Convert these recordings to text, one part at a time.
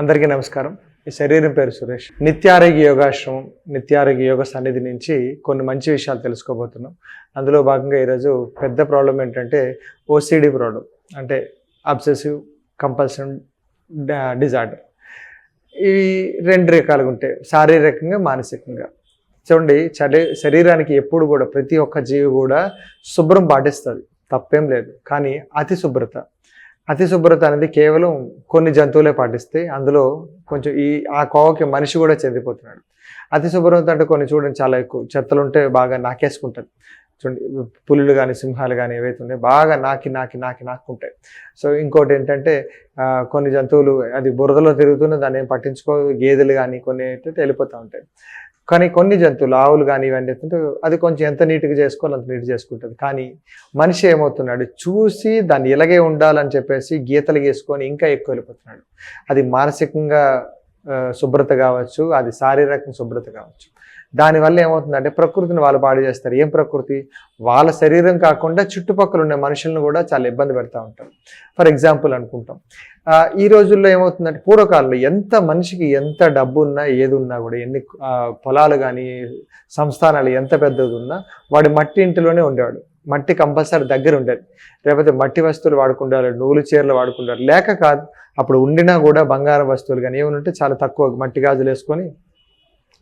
అందరికీ నమస్కారం. ఈ శరీరం పేరు సురేష్. నిత్యారోగ్య యోగాశ్రమం నిత్యారోగ్య యోగ సన్నిధి నుంచి కొన్ని మంచి విషయాలు తెలుసుకోబోతున్నాం. అందులో భాగంగా ఈరోజు పెద్ద ప్రాబ్లం ఏంటంటే ఓసిడి ప్రాబ్లం అంటే అబ్సెసివ్ కంపల్సరీ డిజార్డర్ ఇవి రెండు రకాలుగా ఉంటాయి శారీరకంగా మానసికంగా. చూడండి చలి శరీరానికి ఎప్పుడు కూడా ప్రతి ఒక్క జీవి కూడా శుభ్రం పాటిస్తుంది. తప్పేం లేదు. కానీ అతి శుభ్రత. అతి శుభ్రత అనేది కేవలం కొన్ని జంతువులే పాటిస్తే అందులో కొంచెం ఈ ఆ కోవకి మనిషి కూడా చెందిపోతున్నాడు అతి శుభ్రత అంటే కొన్ని చూడండి చాలా ఎక్కువ. చెత్తలు ఉంటే బాగా నాకేసుకుంటుంది చూడండి పులులు కానీ సింహాలు కానీ ఏవైతే ఉన్నాయో బాగా నాకి నాకి నాకి నాకుంటాయి సో ఇంకోటి ఏంటంటే కొన్ని జంతువులు అది బురదలో తిరుగుతున్న దాన్ని ఏం పట్టించుకో గేదెలు కానీ కొన్ని ఏంటంటే వెళ్ళిపోతూ ఉంటాయి. కానీ కొన్ని జంతువులు ఆవులు కానీ ఇవన్నీ అది కొంచెం ఎంత నీట్గా చేసుకోవాలి అంత నీట్ చేసుకుంటుంది. కానీ మనిషి ఏమవుతున్నాడు? చూసి దాన్ని ఇలాగే ఉండాలని చెప్పేసి గీతలు గీసుకొని ఇంకా ఎక్కువ వెళ్ళిపోతున్నాడు. అది మానసికంగా శుభ్రత కావచ్చు అది శారీరకంగా శుభ్రత కావచ్చు. దానివల్ల ఏమవుతుందంటే ప్రకృతిని వాళ్ళు పాడు చేస్తారు. ఏం ప్రకృతి? వాళ్ళ శరీరం కాకుండా చుట్టుపక్కల ఉండే మనుషులను కూడా చాలా ఇబ్బంది పెడతా ఉంటారు. ఫర్ ఎగ్జాంపుల్ అనుకుంటాం. ఈ రోజుల్లో ఏమవుతుందంటే పూర్వకాలంలో ఎంత మనిషికి ఎంత డబ్బు ఉన్నా ఏది ఉన్నా కూడా ఎన్ని పొలాలు కానీ సంస్థానాలు ఎంత పెద్దది ఉన్నా వాడి మట్టి ఇంటిలోనే ఉండేవాడు. మట్టి కంపల్సరీ దగ్గర ఉండేది. లేకపోతే మట్టి వస్తువులు వాడుకుంటారు నూలు చీరలు వాడుకుంటారు. లేక కాదు అప్పుడు ఉండినా కూడా బంగారం వస్తువులు కానీ ఏమైనా ఉంటే చాలా తక్కువ మట్టి గాజులు వేసుకొని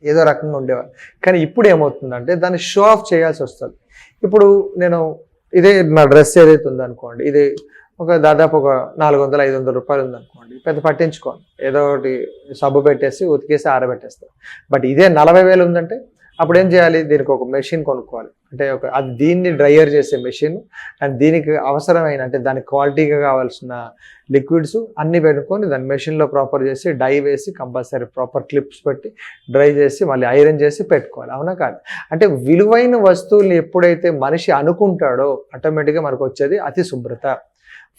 ఏదో రకంగా ఉండేవారు కానీ ఇప్పుడు ఏమవుతుందంటే దాన్ని షో ఆఫ్ చేయాల్సి వస్తుంది. ఇప్పుడు నేను ఇదే నా డ్రెస్ ఏదైతే ఉందనుకోండి ఇది ఒక దాదాపు ఒక నాలుగు వందల ఐదు వందల రూపాయలు ఉందనుకోండి పెద్ద పట్టించుకోండి ఏదో ఒకటి సబ్బు పెట్టేసి ఉతికేసి ఆరబెట్టేస్తారు బట్ ఇదే నలభై వేలు ఉందంటే అప్పుడు ఏం చేయాలి? దీనికి ఒక మెషిన్ కొనుక్కోవాలి. అంటే ఒక అది దీన్ని డ్రైయర్ చేసే మెషిన్ అండ్ దీనికి అవసరమైన అంటే దానికి క్వాలిటీగా కావాల్సిన లిక్విడ్స్ అన్ని పెట్టుకొని దాని మెషిన్లో ప్రాపర్ చేసి డై వేసి కంపల్సరీ ప్రాపర్ క్లిప్స్ పెట్టి డ్రై చేసి మళ్ళీ ఐరన్ చేసి పెట్టుకోవాలి. అవునా కాదు? అంటే విలువైన వస్తువుల్ని ఎప్పుడైతే మనిషి అనుకుంటాడో ఆటోమేటిక్గా మనకు వచ్చేది అతి శుభ్రత.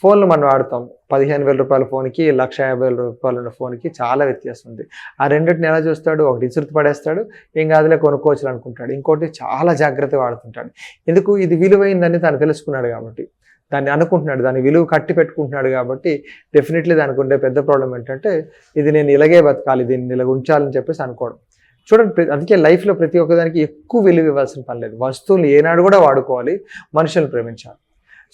ఫోన్లు మనం వాడతాం. పదిహేను వేల రూపాయల ఫోన్కి లక్ష యాభై వేల రూపాయలు ఉన్న ఫోన్కి చాలా వ్యత్యాసం ఉంది. ఆ రెండింటిని ఎలా చూస్తాడు? ఒకటి ఇసురుతు పడేస్తాడు ఏం కాదులే కొనుక్కోవచ్చు అనుకుంటాడు ఇంకోటి చాలా జాగ్రత్త వాడుతుంటాడు. ఎందుకు? ఇది విలువైందని తను తెలుసుకున్నాడు కాబట్టి. దాన్ని అనుకుంటున్నాడు దాని విలువ కట్టి పెట్టుకుంటున్నాడు కాబట్టి డెఫినెట్లీ దానికి ఉండే పెద్ద ప్రాబ్లం ఏంటంటే ఇది నేను ఇలాగే బతకాలి దీన్ని ఇలా ఉంచాలని చెప్పేసి అనుకోవడం. చూడండి ప్ర- అందుకే లైఫ్లో ప్రతి ఒక్కదానికి ఎక్కువ విలువ ఇవ్వాల్సిన పని లేదు. వస్తువులు ఏనాడు కూడా వాడుకోవాలి మనుషులను ప్రేమించాలి.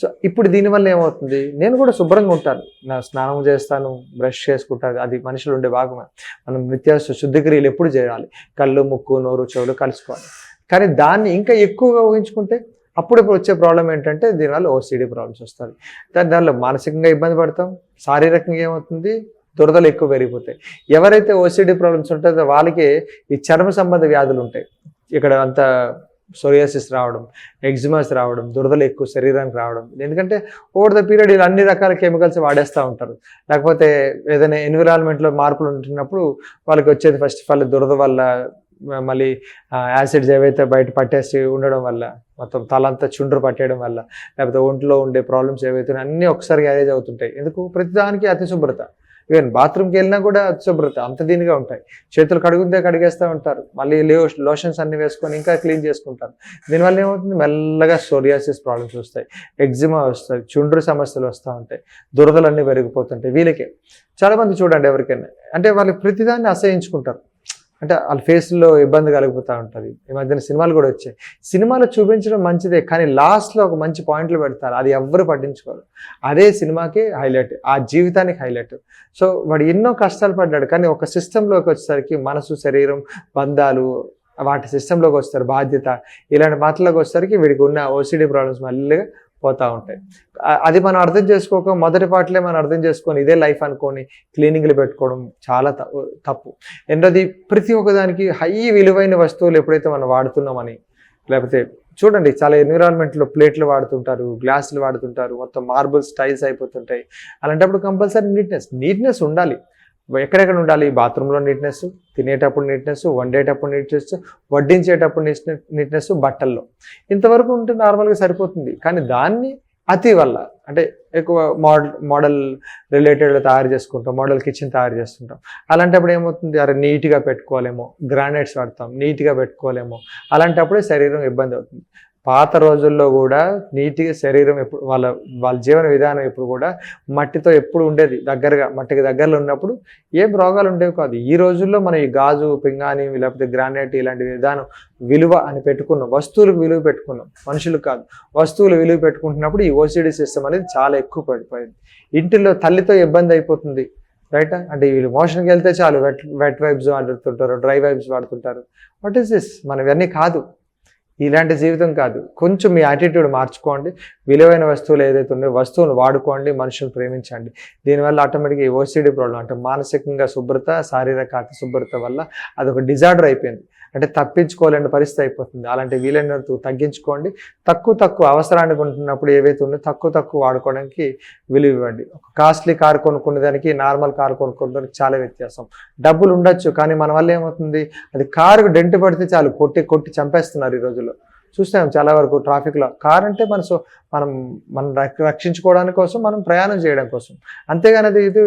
సో ఇప్పుడు దీనివల్ల ఏమవుతుంది? నేను కూడా శుభ్రంగా ఉంటాను. నా స్నానం చేస్తాను బ్రష్ చేసుకుంటాను. అది మనుషులు ఉండే భాగమే మనం నిత్యావసర శుద్ధిక్రియలు ఎప్పుడు చేయాలి? కళ్ళు ముక్కు నోరు చెవులు కలుసుకోవాలి. కానీ దాన్ని ఇంకా ఎక్కువగా ఊహించుకుంటే అప్పుడప్పుడు వచ్చే ప్రాబ్లం ఏంటంటే దీనివల్ల ఓసిడి ప్రాబ్లమ్స్ వస్తుంది దాని దానిలో మానసికంగా ఇబ్బంది పడతాం. శారీరకంగా ఏమవుతుంది? దురదలు ఎక్కువ పెరిగిపోతాయి. ఎవరైతే ఓసిడి ప్రాబ్లమ్స్ ఉంటుందో వాళ్ళకి ఈ చర్మ సంబంధ వ్యాధులు ఉంటాయి. ఇక్కడ అంత సోరియాసిస్ రావడం ఎగ్జిమాస్ రావడం దురదలు ఎక్కువ శరీరానికి రావడం. ఎందుకంటే ఓవర్ ద పీరియడ్ ఇలా అన్ని రకాల కెమికల్స్ వాడేస్తూ ఉంటారు. లేకపోతే ఏదైనా ఎన్విరాన్మెంట్లో మార్పులు ఉంటున్నప్పుడు వాళ్ళకి వచ్చేది ఫస్ట్ ఆఫ్ ఆల్ దురద వల్ల మళ్ళీ యాసిడ్స్ ఏవైతే బయట పట్టేసి ఉండడం వల్ల మొత్తం తలంతా చుండ్రు పట్టేయడం వల్ల లేకపోతే ఒంట్లో ఉండే ప్రాబ్లమ్స్ ఏవైతే అన్నీ ఒకసారి గ్యారేజ్ అవుతుంటాయి. ఎందుకు? ప్రతిదానికి అతి శుభ్రత ఈవెన్ బాత్రూమ్కి వెళ్ళినా కూడా శుభ్రత అంత దీనిగా ఉంటాయి. చేతులు కడుగుతే కడిగేస్తూ ఉంటారు. మళ్ళీ లోషన్స్ అన్ని వేసుకొని ఇంకా క్లీన్ చేసుకుంటారు. దీనివల్ల ఏమవుతుంది? మెల్లగా సోరియాసిస్ ప్రాబ్లమ్స్ వస్తాయి. ఎగ్జిమా వస్తాయి. చుండ్రు సమస్యలు వస్తూ ఉంటాయి. దురదలన్నీ పెరిగిపోతుంటాయి. వీళ్ళకే. చాలామంది చూడండి ఎవరికైనా. అంటే వాళ్ళు ప్రతిదాన్ని అసహించుకుంటారు. అంటే వాళ్ళ ఫేస్లో ఇబ్బంది కలిగిపోతూ ఉంటుంది. ఈ మధ్యన సినిమాలు కూడా వచ్చాయి. సినిమాలు చూపించడం మంచిదే కానీ లాస్ట్లో ఒక మంచి పాయింట్లు పెడతారు. అది ఎవ్వరు పట్టించుకోరు. అదే సినిమాకి హైలైట్ ఆ జీవితానికి హైలైట్ సో వాడు ఎన్నో కష్టాలు పడ్డాడు కానీ ఒక సిస్టంలోకి వచ్చేసరికి మనసు శరీరం బంధాలు వాటి సిస్టంలోకి వస్తారు. బాధ్యత ఇలాంటి మాటలకు వచ్చేసరికి వీడికి ఉన్న ఓసీడీ ప్రాబ్లమ్స్ మళ్ళీగా పోతూ ఉంటాయి. అది మనం అర్థం చేసుకోక మొదటి పాటలే మనం అర్థం చేసుకొని ఇదే లైఫ్ అనుకొని క్లీనింగ్లు పెట్టుకోవడం చాలా తప్పు. రెండోది ప్రతి ఒక్కదానికి హై విలువైన వస్తువులు ఎప్పుడైతే మనం వాడుతున్నామని లేకపోతే చూడండి చాలా ఎన్విరాన్మెంట్లో ప్లేట్లు వాడుతుంటారు గ్లాసులు వాడుతుంటారు మొత్తం మార్బుల్స్ టైల్స్ అయిపోతుంటాయి. అలాంటప్పుడు కంపల్సరీ నీట్నెస్ నీట్నెస్ ఉండాలి. ఎక్కడెక్కడ ఉండాలి? బాత్రూంలో నీట్నెస్ తినేటప్పుడు నీట్నెస్ వండేటప్పుడు నీట్నెస్ వడ్డించేటప్పుడు నీట్నెస్ బట్టల్లో. ఇంతవరకు ఉంటే నార్మల్గా సరిపోతుంది. కానీ దాన్ని అతి వల్ల అంటే ఎక్కువ మోడల్ మోడల్ రిలేటెడ్ తయారు చేసుకుంటాం మోడల్ కిచెన్ తయారు చేస్తుంటాం. అలాంటప్పుడు ఏమవుతుంది? అరే నీట్గా పెట్టుకోలేమో గ్రానైట్స్ వాడతాం నీట్గా పెట్టుకోలేమో అలాంటప్పుడే శరీరం ఇబ్బంది అవుతుంది. పాత రోజుల్లో కూడా నీటిగా శరీరం ఎప్పుడు వాళ్ళ వాళ్ళ జీవన విధానం ఎప్పుడు కూడా మట్టితో ఎప్పుడు ఉండేది దగ్గరగా మట్టికి దగ్గరలో ఉన్నప్పుడు ఏం రోగాలు ఉండేవి కాదు. ఈ రోజుల్లో మనం ఈ గాజు పింగాణి లేకపోతే గ్రానైట్ ఇలాంటి విధానం విలువ అని పెట్టుకున్నాం. వస్తువులకు విలువ పెట్టుకున్నాం. మనుషులు కాదు. వస్తువులు విలువ పెట్టుకుంటున్నప్పుడు ఈ ఓసిడి సిస్టమ్ అనేది చాలా ఎక్కువ పడిపోయింది. ఇంటిలో తల్లితో ఇబ్బంది అయిపోతుంది రైట్? అంటే వీళ్ళు మోషన్కి వెళ్తే చాలు వెట్ వెట్ వైబ్స్ వాడుతుంటారు డ్రై వైబ్స్ వాడుతుంటారు. What is this? మనం ఇవన్నీ కాదు. ఇలాంటి జీవితం కాదు. కొంచెం మీ యాటిట్యూడ్ మార్చుకోండి. విలువైన వస్తువులు ఏదైతే ఉన్నాయో వస్తువులు వాడుకోండి మనుషులు ప్రేమించండి. దీనివల్ల ఆటోమేటిక్గా ఓసిడి ప్రాబ్లం అంటే మానసికంగా శుభ్రత శారీరక అతి శుభ్రత వల్ల అదొక డిజార్డర్ అయిపోయింది. అంటే తప్పించుకోలేని పరిస్థితి అయిపోతుంది. అలాంటి వీలైనంత తగ్గించుకోండి. తక్కువ తక్కువ అవసరానికి ఉంటున్నప్పుడు ఏవైతే ఉన్నాయో తక్కువ తక్కువ వాడుకోవడానికి విలువ ఇవ్వండి. ఒక కాస్ట్లీ కార్ కొనుక్కునే దానికి నార్మల్ కార్ దానికి చాలా వ్యత్యాసం. డబ్బులు ఉండొచ్చు కానీ మన వల్ల ఏమవుతుంది? అది కారుకు డెంట్ పడితే చాలు కొట్టి కొట్టి చంపేస్తున్నారు ఈ రోజుల్లో. చూస్తాం చాలా వరకు ట్రాఫిక్లో కార్ అంటే మన సో మనం మనం రక్షించుకోవడానికి కోసం మనం ప్రయాణం చేయడం కోసం. అంతేగాని అది ఇది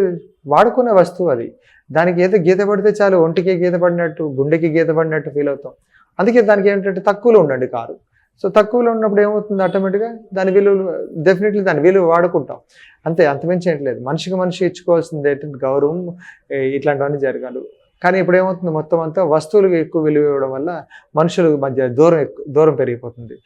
వాడుకునే వస్తువు అది. దానికి ఏదో గీత పడితే చాలు ఒంటికి గీత పడినట్టు గుండెకి గీత పడినట్టు ఫీల్ అవుతాం. అందుకే దానికి ఏంటంటే తక్కువలో ఉండండి కారు. సో తక్కువలో ఉన్నప్పుడు ఏమవుతుంది ఆటోమేటిక్గా దాని విలువ డెఫినెట్లీ దాని విలువ వాడుకుంటాం. అంతే అంతమించి ఏంటలేదు మనిషికి మనిషి ఇచ్చుకోవాల్సింది ఏంటంటే గౌరవం ఇట్లాంటివన్నీ జరగాలి. కానీ ఇప్పుడు ఏమవుతుంది మొత్తం అంతా వస్తువులకు ఎక్కువ విలువ ఇవ్వడం వల్ల మనుషుల మధ్య దూరం ఎక్కువ దూరం పెరిగిపోతుంది.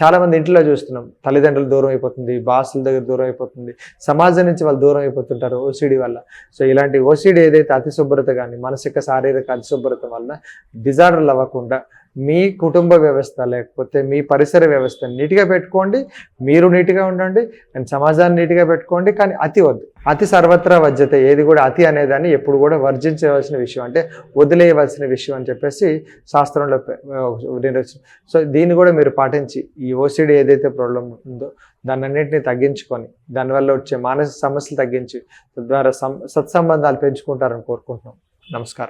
చాలా మంది ఇంట్లో చూస్తున్నాం తల్లిదండ్రులు దూరం అయిపోతుంది బాసుల దగ్గర దూరం అయిపోతుంది సమాజం నుంచి వాళ్ళు దూరం అయిపోతుంటారు ఓసిడి వల్ల. సో ఇలాంటి ఓసిడి ఏదైతే అతి శుభ్రత కానీ మానసిక శారీరక అతిశుభ్రత వల్ల డిజార్డర్లు అవ్వకుండా మీ కుటుంబ వ్యవస్థ లేకపోతే మీ పరిసర వ్యవస్థ నీట్గా పెట్టుకోండి మీరు నీట్గా ఉండండి అండ్ సమాజాన్ని నీట్గా పెట్టుకోండి కానీ అతి వద్దు. అతి సర్వత్రా వజ్జత ఏది కూడా అతి అనేదాన్ని ఎప్పుడు కూడా వర్జించవలసిన విషయం అంటే వదిలేయవలసిన విషయం అని చెప్పేసి శాస్త్రంలో సో దీన్ని కూడా మీరు పాటించి ఈ ఓసిడి ఏదైతే ప్రాబ్లం ఉందో దాన్నన్నింటినీ తగ్గించుకొని దానివల్ల వచ్చే మానసిక సమస్యలు తగ్గించి తద్వారా సం సత్సంబంధాలు పెంచుకుంటారని కోరుకుంటున్నాం. నమస్కారం.